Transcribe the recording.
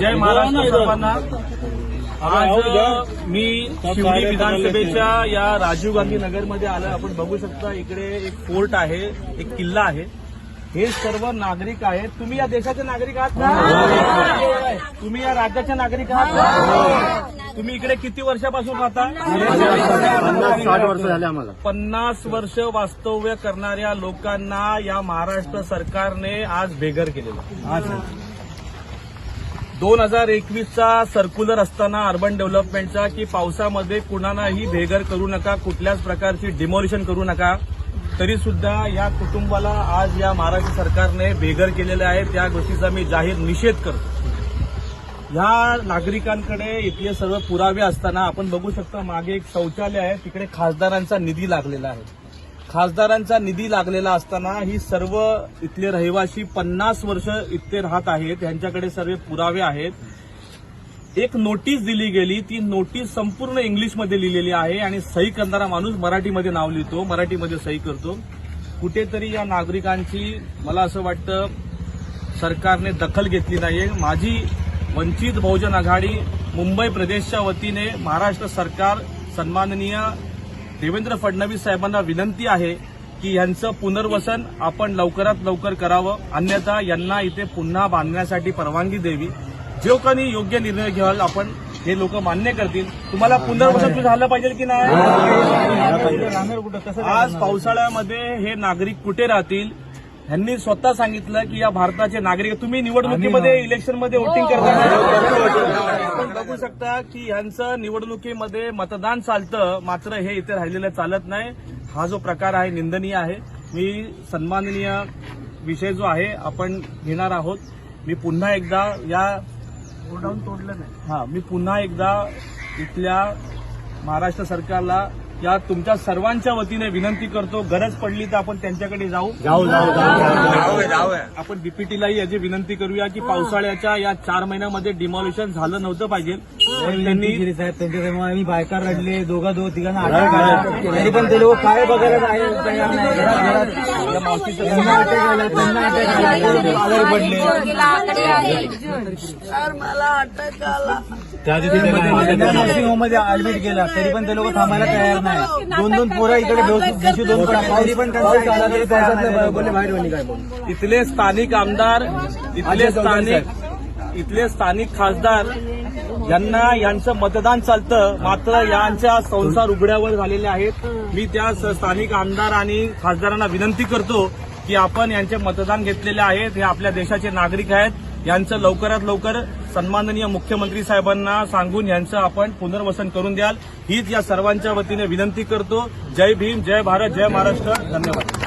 जय महाराष्ट्र सर्वांना. आज मी शिवडी विधानसभेच्या या राजीव गांधी नगरमध्ये आलं आपण बघू शकता इकडे एक फोर्ट आहे एक किल्ला आहे. हे सर्व नागरिक आहेत. तुम्ही या देशाचे नागरिक आहात का? तुम्ही या राज्याचे नागरिक आहात का? तुम्ही इकडे किती वर्षापासून राहता? पन्नास साठ वर्ष झाले आम्हाला. पन्नास वर्ष वास्तव्य करणाऱ्या लोकांना या महाराष्ट्र सरकारने आज बेघर केलेलं दोन हजार एकवीसचा सर्क्युलर असताना अर्बन डेव्हलपमेंटचा की पावसामध्ये कुणालाही बेघर करू नका कुठल्याच प्रकारची डिमोलिशन करू नका तरी सुद्धा या कुटुंबाला आज या महाराष्ट्र सरकारने बेघर केलेले आहे. त्या गोष्टीचा मी जाहीर निषेध करतो. ह्या नागरिकांकडे इथले सर्व पुरावे असताना आपण बघू शकता मागे एक शौचालय आहे तिकडे खासदारांचा निधी लागलेला आहे. खासदारांचा निधी लागलेला असताना ही सर्व इथले रहिवासी पन्नास वर्ष इथले राहत आहेत. यांच्याकडे सर्व पुरावे आहेत. एक नोटीस दिली गेली. ती नोटीस संपूर्ण इंग्लिशमध्ये लिहिलेली आहे आणि सही करणारा माणूस मराठीमध्ये नाव लिहितो. मराठीमध्ये सही करतो. कुठेतरी या नागरिकांची मला असं वाटतं सरकारने दखल घेतली नाही माझी वंचित बहुजन आघाडी मुंबई प्रदेशच्या वतीने महाराष्ट्र सरकार सन्माननीय देवेंद्र फडणवीस साहेबांना विनंती आहे की यांचं पुनर्वसन आपण लवकरात लवकर करावं अन्यथा यांना इथे पुन्हा बांधण्यासाठी परवानगी द्यावी जो कोणी योग्य निर्णय घ्याल आपण हे लोक मान्य करतील तुम्हाला पुनर्वसन झालं पाहिजे की नाही आज पावसाळ्यामध्ये हे नागरिक कुठे राहतील ह्यांनी स्वतः सांगितलं की या भारताचे नागरिक तुम्ही निवडणुकीमध्ये इलेक्शनमध्ये वोटिंग करता आपण बघू शकता की ह्यांचं निवडणुकीमध्ये मतदान चालतं मात्र हे इथे राहिलेलं चालत नाही. हा जो प्रकार आहे निंदनीय आहे. मी सन्माननीय विषय जो आहे आपण घेणार आहोत. मी पुन्हा एकदा या तोडलं नाही. हा मी पुन्हा एकदा इथल्या महाराष्ट्र सरकारला या तुमच्या सर्वांच्या वतीने विनंती करतो. गरज पडली तर आपण त्यांच्याकडे जाऊ. जाऊ जाऊ जाऊ. आपण डीपीटीलाही याची विनंती करूया की पावसाळ्याच्या या चार महिन्यामध्ये डिमॉलिशन झालं नव्हतं पाहिजे. त्यांनी साहेब त्यांच्यासमोर आम्ही बायका रडले दोघा दोघ तिघांना आला. तरी पण ते लोक काय बघायला आहे तयार नाही. घरात घरात या मावशीचं त्यांना अटक आला. नर्सिंग होममध्ये ऍडमिट केला तरी पण ते लोक थांबायला तयार नाही दोन दोन पोरं इकडे दिवशी दोन तरी पण त्यांचा आला तरी तयार नाही. बोलले बाहेर म्हणे काय बोल? इथले स्थानिक आमदार इथले स्थानिक इथले स्थानिक खासदार यांना यांचं मतदान चालतं मात्र यांच्या संसार उघड्यावर झालेले आहेत. मी त्या स- स्थानिक आमदार आणि खासदारांना विनंती करतो की आपण यांचे मतदान घेतलेले आहेत. हे आपल्या देशाचे नागरिक आहेत. यांचं लवकरात लवकर सन्माननीय मुख्यमंत्री साहेबांना सांगून यांचं आपण पुनर्वसन करून द्याल. हीच या सर्वांच्या वतीने विनंती करतो. जय भीम जय भारत जय महाराष्ट्र. धन्यवाद.